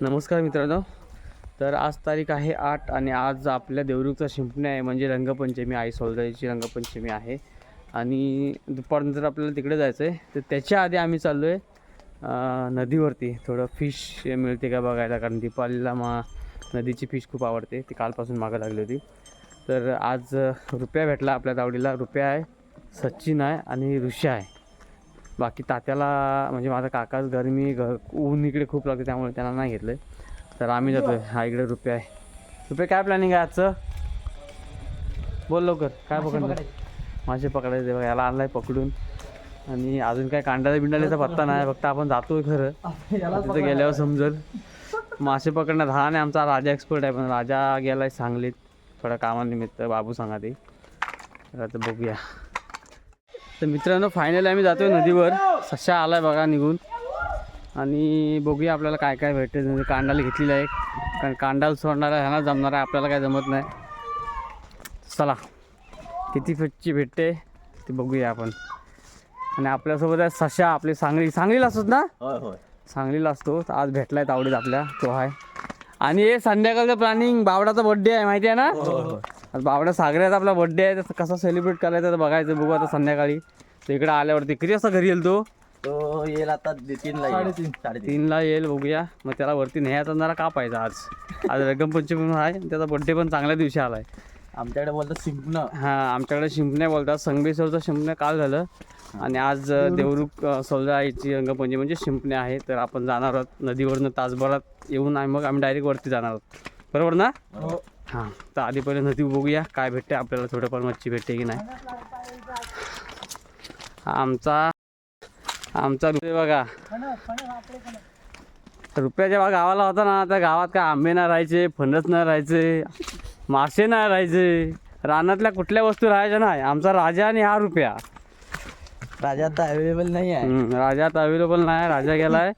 नमस्कार मित्रांनो. तर आज तारीख आहे आठ आणि आज आपल्या देवरुखचा शिंपणे आहे म्हणजे रंगपंचमी आई सोलदाईची रंगपंचमी आहे. आणि दुपारनंतर आपल्याला तिकडे जायचं आहे तर त्याच्या आधी आम्ही चाललो आहे नदीवरती. थोडं फिश मिळते का बघायला कारण दीपावलीला मा नदीची फिश खूप आवडते. ती कालपासून मागं लागली होती. तर आज रुपया भेटला आपल्या तावडीला. रुपया आहे सचिन आहे आणि ऋषा आहे. बाकी तात्याला म्हणजे माझा काकाच गरमी घ ऊन इकडे खूप लागते त्यामुळे त्यांना नाही घेतलं. तर आम्ही जातो हा इकडे रुपये आहे. रुपये काय प्लॅनिंग आहे आजचं? बोल लवकर. काय पकडलं मासे पकडायचे. बघा याला आणलाय पकडून. आणि अजून काय कांडाला बिंडाल्याचा पत्ता नाही. फक्त आपण जातोय खरं. तिथं गेल्यावर समजल. मासे पकडण्यात हा आणि आमचा राजा एक्सपर्ट आहे. पण राजा गेलाय सांगलीत. थोड्या कामानिमित्त. बाबू सांगा ते. आता बघूया. तर मित्रांनो फायनली आम्ही जातोय नदीवर. सशा आलाय बघा निघून. आणि बघूया आपल्याला काय काय भेटते म्हणजे कांडाला घेतलेला आहे कारण कांडाला सोडणारा ह्यांना जमणार आहे आपल्याला काय जमत नाही. चला किती फिटची भेटते ते बघूया आपण. आणि आपल्यासोबत आहे सशा आपली सांगली. सांगलीला असतोच ना? सांगलीला असतो आज भेटलाय तावडीत आपल्या. तो आहे. आणि हे संध्याकाळचं प्लॅनिंग बावडाचा बर्थडे आहे माहिती आहे ना? आज बावडा सागऱ्याचा आपला बर्थडे आहे तर कसा सेलिब्रेट करायचा तर बघायचं बघू आता संध्याकाळी. तर इकडे आल्यावरती किती वाजता घरी येईल तो? तो येईल आता तीनला साडेतीन. साडेतीन. तीनला येईल बघूया. मग त्याला वरती न्यायचा जरा का पाहिजे आज. आज रंगपंचमी म्हणून आहे आणि त्याचा बर्थडे पण चांगल्या दिवशी आलाय. आमच्याकडे बोलतात शिंपणं. हां आमच्याकडे शिंपण्या बोलतात. संगमेश्वरचं शिंपण्या काल झालं. आणि आज देवरुख. अ, सौदा आईची रंगपंचमी म्हणजे शिंपण्या आहे तर आपण जाणार आहोत नदीवरनं तासभरात येऊन आहे मग आम्ही डायरेक्ट वरती जाणार आहोत. बरोबर ना? हां तर आधी पहिले नदी बघूया काय भेटते आपल्याला थोडंफार मच्छी भेटते की नाही. आमचा आमचा रुपये बघा. रुपया जेव्हा गावाला होता ना त्या गावात काय आंबे नाही राहायचे फणस नाही राहायचे मासे नाही राहायचे. रानातल्या कुठल्या वस्तू राहायच्या नाही आमचा राजा आणि हा रुपया. राजा आता अवेलेबल नाही आहे. राजा आता अवेलेबल नाही राजा गेलाय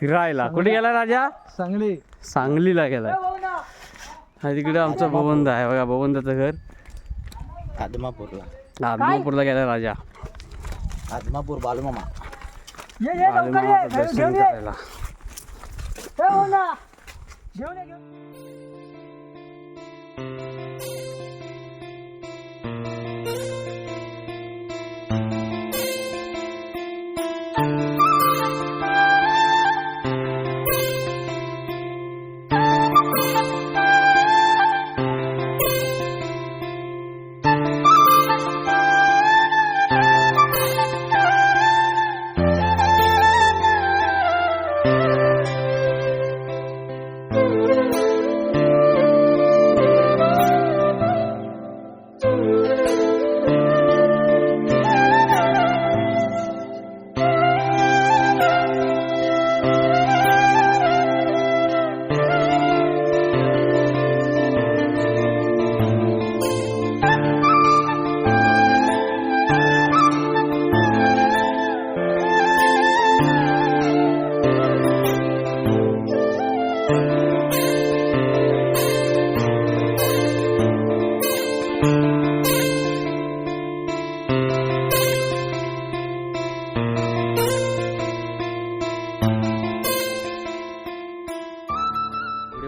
फिरायला. कुठे गेलाय राजा? चांगली सांगलीला गेलाय. हा तिकडे आमचं भवंद आहे बघा भवंदाचं घर. आदमापूरला. आदमापूरला गेलाय राजा. आदमापूर बालूमामा. बालूमामाचं दर्शन करायला.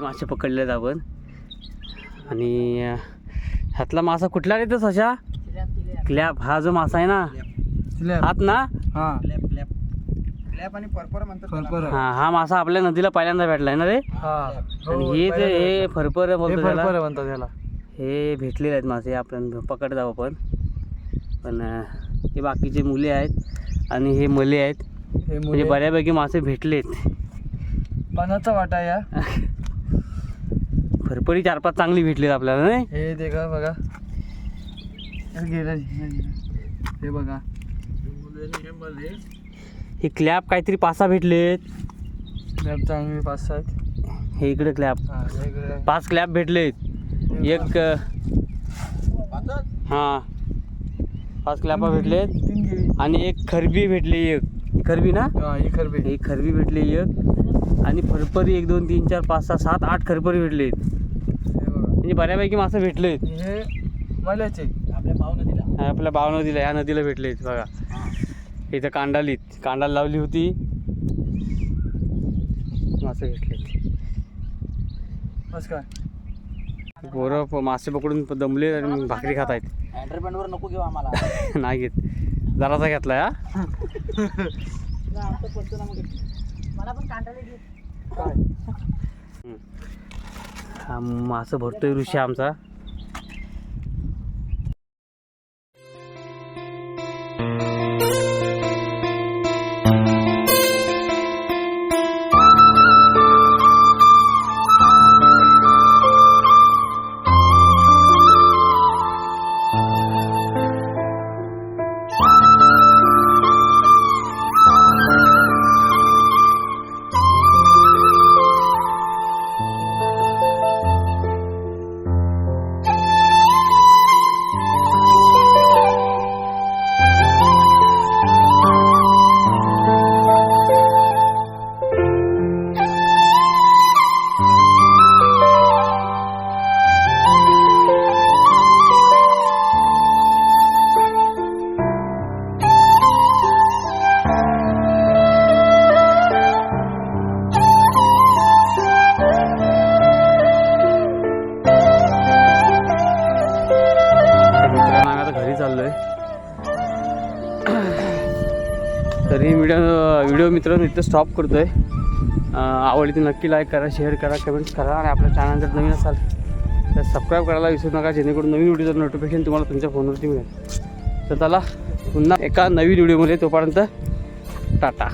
मासे पकडलेत आपण. आणि ह्यातला मासा कुठला रे तो सशा? क्लॅप हा जो मासा आहे ना? हात ना? हा. क्लॅप क्लॅप क्लॅप आणि परपर म्हणतात हा हा मासा आपल्या नदीला पहिल्यांदा भेटलाय ना रे? आणि हे ते हे फरफर. म्हणतात त्याला. हे भेटलेले आहेत मासे आपण पकड जाऊ आपण. पण हे बाकीचे मुले आहेत आणि हे मले आहेत. हे म्हणजे बऱ्यापैकी मासे भेटलेत. पानाचा वाटा या. फरफरी चार पाच चांगली भेटलीत आपल्याला नाही? हे ते का बघा. हे बघा. हे क्लॅप काहीतरी पासा भेटलेत. क्लॅप चांगली पाच सहा आहेत. हे इकडे क्लॅप पाच क्लॅप भेटलेत. एक हां. पाच क्लॅपा भेटलेत. आणि एक खरबी भेटली एक. खरबी ना? ही खरबे. एक खरबी भेटली एक. आणि फरफरी एक दोन तीन चार पाच सहा सात आठ खरपरी भेटलेत. म्हणजे बऱ्यापैकी मासे भेटलेत हे आपल्या पाव नदीला. हा, आपल्या भाव नदीला ह्या नदीला भेटलेत बघा. इथं कांडालीत कांडाला लावली होती. मासे भेटले बस काय पोरं प- मासे पकडून प- दमले आणि भाकरी खात आहेत नको घेऊ आम्हाला. नाही घेत. जरासा घेतलाय हा? मला पण कांटाळे घे. हा मासं भरतोय ऋषी आमचा. तर व्हिडिओ व्हिडिओ मित्रांनो इथं स्टॉप करतो आहे आवडली तर नक्की लाईक करा शेअर करा कमेंट्स करा आणि आपल्या चॅनल जर नवीन असाल तर सबस्क्राईब करायला विसरू नका. जेणेकरून नवीन व्हिडिओचं नोटिफिकेशन तुम्हाला तुमच्या फोनवरती मिळेल. तर त्याला पुन्हा एका नवीन व्हिडिओमध्ये तोपर्यंत टाटा.